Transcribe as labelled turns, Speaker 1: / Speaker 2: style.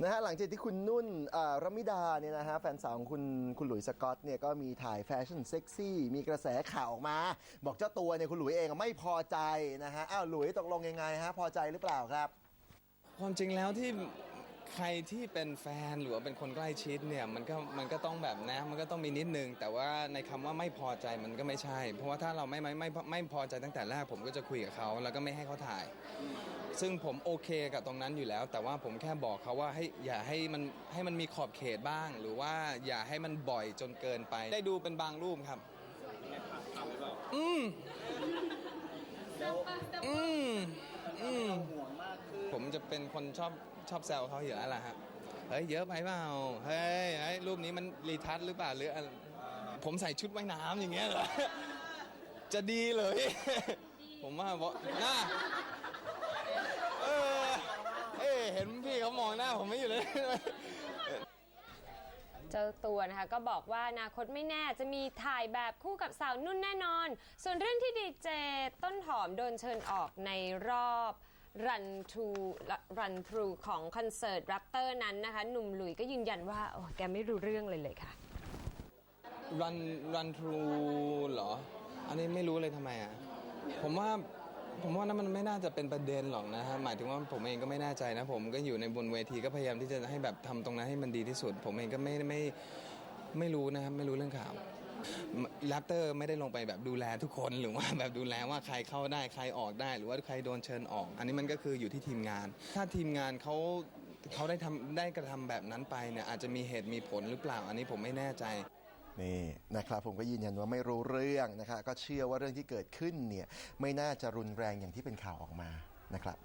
Speaker 1: นะฮะหลังจากที่คุณนุ่นรมิดาเนี่ยนะฮะแฟนสาวของคุณคุณหลุยส์สกอตเนี่ยก็มีถ่ายแฟชั่นเซ็กซี่ มีกระแสข่าวออกมา บอกเจ้าตัวเนี่ยคุณหลุยเองไม่พอใจนะฮะอ้าวหลุยตกลงยังไงฮะพอใจหรือเปล่าครับ
Speaker 2: ความจริงแล้วที่ ใครที่เป็นแฟนหรือว่าเป็นคนใกล้ชิดเนี่ยมันก็มันก็ต้องแบบนะมันก็ต้องมีนิดนึง แต่ว่าในคำว่าไม่พอใจมันก็ไม่ใช่ เพราะว่าถ้าเราไม่ไม่ไม่ไม่พอใจตั้งแต่แรกผมก็จะคุยกับเขาแล้วก็ไม่ให้เขาถ่าย ซึ่งผมโอเคกับตรงนั้นอยู่แล้ว แต่ว่าผมแค่บอกเขาว่าให้อย่าให้มันให้มันมีขอบเขตบ้าง หรือว่าอย่าให้มันบ่อยจนเกินไป ได้ดูเป็นบางรูปครับอืมอืมอืม ผมจะเป็นคนชอบชอบแซวเขาอยู่แล้วล่ะฮะเฮ้ยเยอะไปเปล่าเฮ้ยเฮ้ยรูปนี้มันรีทัชหรือเปล่าหรืออะไรผมใส่ชุดว่ายน้ำอย่างเงี้ยเหรอจะดีเลย ผมว่าเพราหน้าเออเอ้ยเห็นพี่เขามองหน้าผมไม่อยู่เลย
Speaker 3: เจ้าตัวนะคะก็บอกว่าอนาคตไม่แน่จะมีถ่ายแบบคู่กับสาวนุ่นแน่นอน ส่วนเรื่องที่ดีเจต้นหอมโดนเชิญออกในรอบ รันทรูรันทรูของคอนเสิร์ตแรปเตอร์นั้นนะคะ หนุ่มหลุยก็ยืนยันว่าโอ้แกไม่รู้เรื่องเลยเลยค่ะ
Speaker 2: run run through เหรอ อันนี้ไม่รู้เลยทำไมอะ ผมว่าผมว่านั้นมันไม่น่าจะเป็นประเด็นหรอกนะฮะ หมายถึงว่าผมเองก็ไม่แน่ใจนะ ผมก็อยู่ในบนเวทีก็พยายามที่จะให้แบบทำตรงนั้นให้มันดีที่สุด ผมเองก็ไม่ไม่ไม่รู้นะครับ ไม่รู้เรื่องข่าว แรปเตอร์ไม่ได้ลงไปแบบดูแลทุกคนหรือว่าแบบดูแลว่าใครเข้าได้ใครออกได้ หรือว่าใครโดนเชิญออก อันนี้มันก็คืออยู่ที่ทีมงาน ถ้าทีมงานเขาเขาได้ทำได้กระทำแบบนั้นไปเนี่ยอาจจะมีเหตุมีผลหรือเปล่า อันนี้ผมไม่แน่ใจ
Speaker 1: นี่นะครับผมก็ยืนยันว่าไม่รู้เรื่องนะครับก็เชื่อว่าเรื่องที่เกิดขึ้นเนี่ยไม่น่าจะรุนแรงอย่างที่เป็นข่าวออกมานะครับ